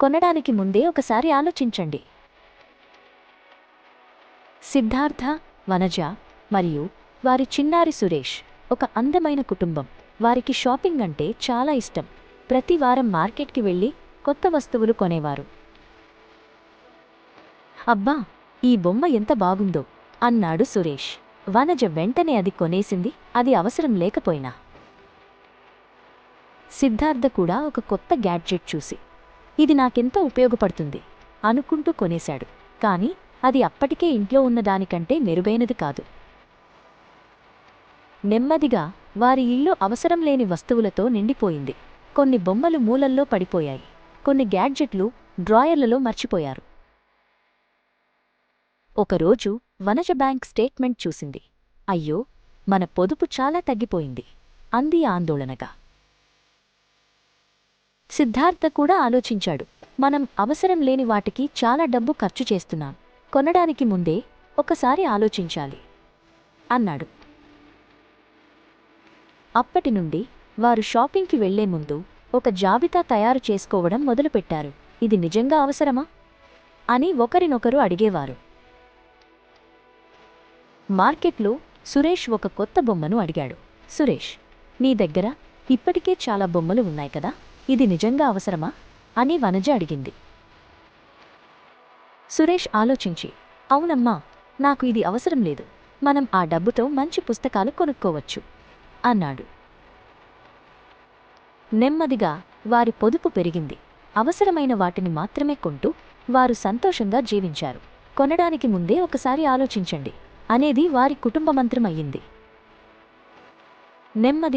కొనడానికి ముందే ఒకసారి ఆలోచించండి. సిద్ధార్థ వనజ మరియు వారి చిన్నారి సురేష్ ఒక అందమైన కుటుంబం. వారికి షాపింగ్ అంటే చాలా ఇష్టం. ప్రతి వారం మార్కెట్కి వెళ్ళి కొత్త వస్తువులు కొనేవారు. అబ్బా ఈ బొమ్మ ఎంత బాగుందో అన్నాడు సురేష్. వనజ వెంటనే అది కొనేసింది అది అవసరం లేకపోయినా. సిద్ధార్థ కూడా ఒక కొత్త గ్యాడ్జెట్ చూసి ఇది నాకెంతో ఉపయోగపడుతుంది అనుకుంటూ కొనేశాడు. కాని అది అప్పటికే ఇంట్లో ఉన్నదానికంటే మెరుగైనది కాదు. నెమ్మదిగా వారి ఇల్లు అవసరం లేని వస్తువులతో నిండిపోయింది. కొన్ని బొమ్మలు మూలల్లో పడిపోయాయి. కొన్ని గ్యాడ్జెట్లు డ్రాయర్లలో మర్చిపోయారు. ఒకరోజు వనజ బ్యాంక్ స్టేట్మెంట్ చూసింది. అయ్యో మన పొదుపు చాలా తగ్గిపోయింది. అంది ఆందోళనగా. సిద్ధార్థ కూడా ఆలోచించాడు. మనం అవసరం లేని వాటికి చాలా డబ్బు ఖర్చు చేస్తున్నాం. కొనడానికి ముందే ఒకసారి ఆలోచించాలి అన్నాడు. అప్పటి నుండి వారు షాపింగ్కి వెళ్ళే ముందు ఒక జాబితా తయారు చేసుకోవడం మొదలుపెట్టారు. ఇది నిజంగా అవసరమా? అని ఒకరినొకరు అడిగేవారు. మార్కెట్లో సురేష్ ఒక కొత్త బొమ్మను అడిగాడు. సురేష్ నీ దగ్గర ఇప్పటికే చాలా బొమ్మలు ఉన్నాయి కదా? ఇది నిజంగా అవసరమా? అని వనజ అడిగింది. సురేష్ ఆలోచించి అవునమ్మా నాకు ఇది అవసరం లేదు. మనం ఆ డబ్బుతో మంచి పుస్తకాలు కొనుక్కోవచ్చు అన్నాడు. నెమ్మదిగా వారి పొదుపు పెరిగింది. అవసరమైన వాటిని మాత్రమే కొంటూ వారు సంతోషంగా జీవించారు. కొనడానికి ముందే ఒకసారి ఆలోచించండి అనేది వారి కుటుంబ మంత్రమయ్యింది. నెమ్మది